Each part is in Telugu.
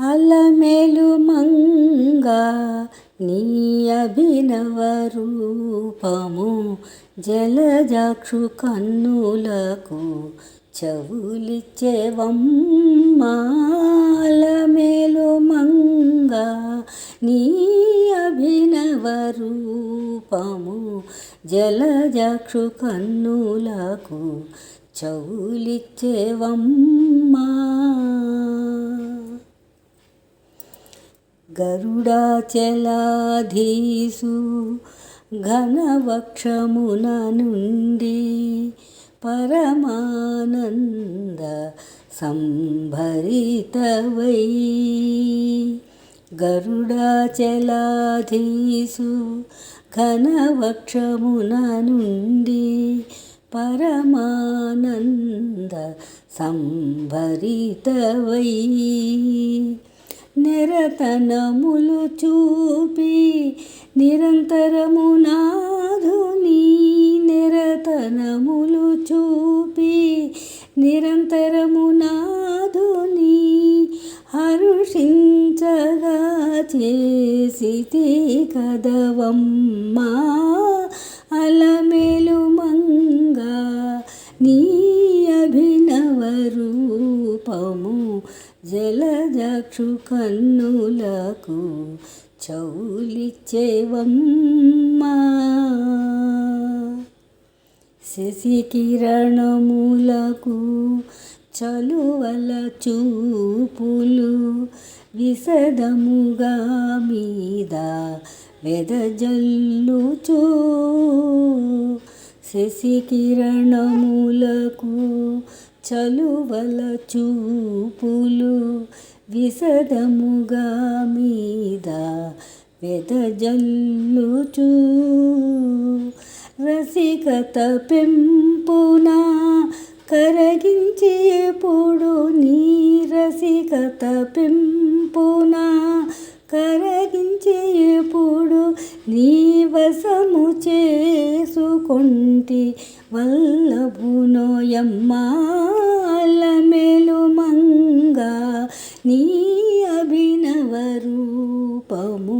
అలమెలు మంగ నీ అభినవ రూపము. జలజాక్షు కన్నులకు చెవులిచ్చేవమ్మాలమేలు మంగ నీ అభినవ రూపము. జలజాక్షు కన్నులకు చెవులిచ్చేవమ్మా. గరుడాచలాధీసు ఘనవక్షమున నుండి పరమానంద సంభరితవై. గరుడాచలాధీసు ఘనవక్షమున నుండి పరమానంద సంభరితవై. నిరతనములు చూపి నిరంతరము నాధుని నిరతనములు చూపి నిరంతరము నాధుని హరుషించగా చేసి కదవమ్మా. జలజాక్షు కన్నులకు చౌలిచ్చేవమ్మా శశికిరణములకు చలువల చూపులు విసదముగా మీద వెదజల్లుచో. శశికిరణములకు చలువల చూపులు విసదముగా మీద వెదజల్లుచూ. రసికత పెంపున కరగించి ఎప్పుడు నీ రసికత పెంపు కొంటి వల్లభునోయమ్మాలమెలు మంగా నీ అభినవ రూపము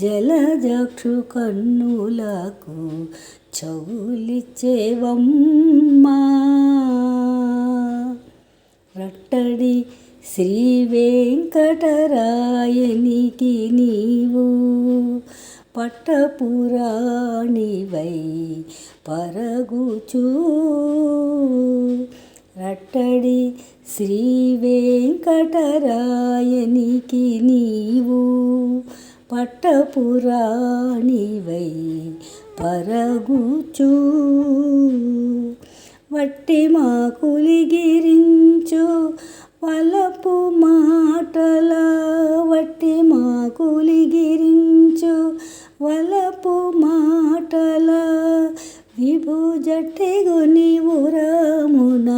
జలజక్షు కన్నులకు చౌలిచ్చేవమ్మా రట్టడి శ్రీ వెంకటరాయనికి నీవు పట్టపురాణివై పరగుచూ. రట్టడి శ్రీ వెంకటరాయనికి నీవు పట్టపురాణివై పరగుచూ. వట్టి మా కులిగిరించు వలపు మాటల విభుజట్టెగుని ఉరమున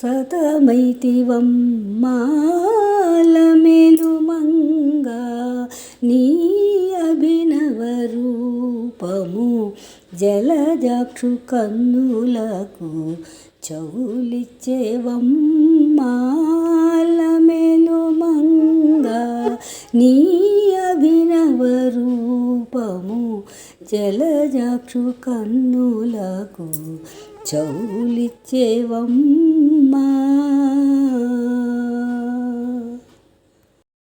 సతమైతివమ్మాలమేలు మంగా నీ అభినవ రూపము జలజాక్షు కన్నులకు చౌలిచ్చేవమ్మాలమేలు మంగా నీ జలజాక్షు కన్నులకు చౌలిచ్చేవమ్మా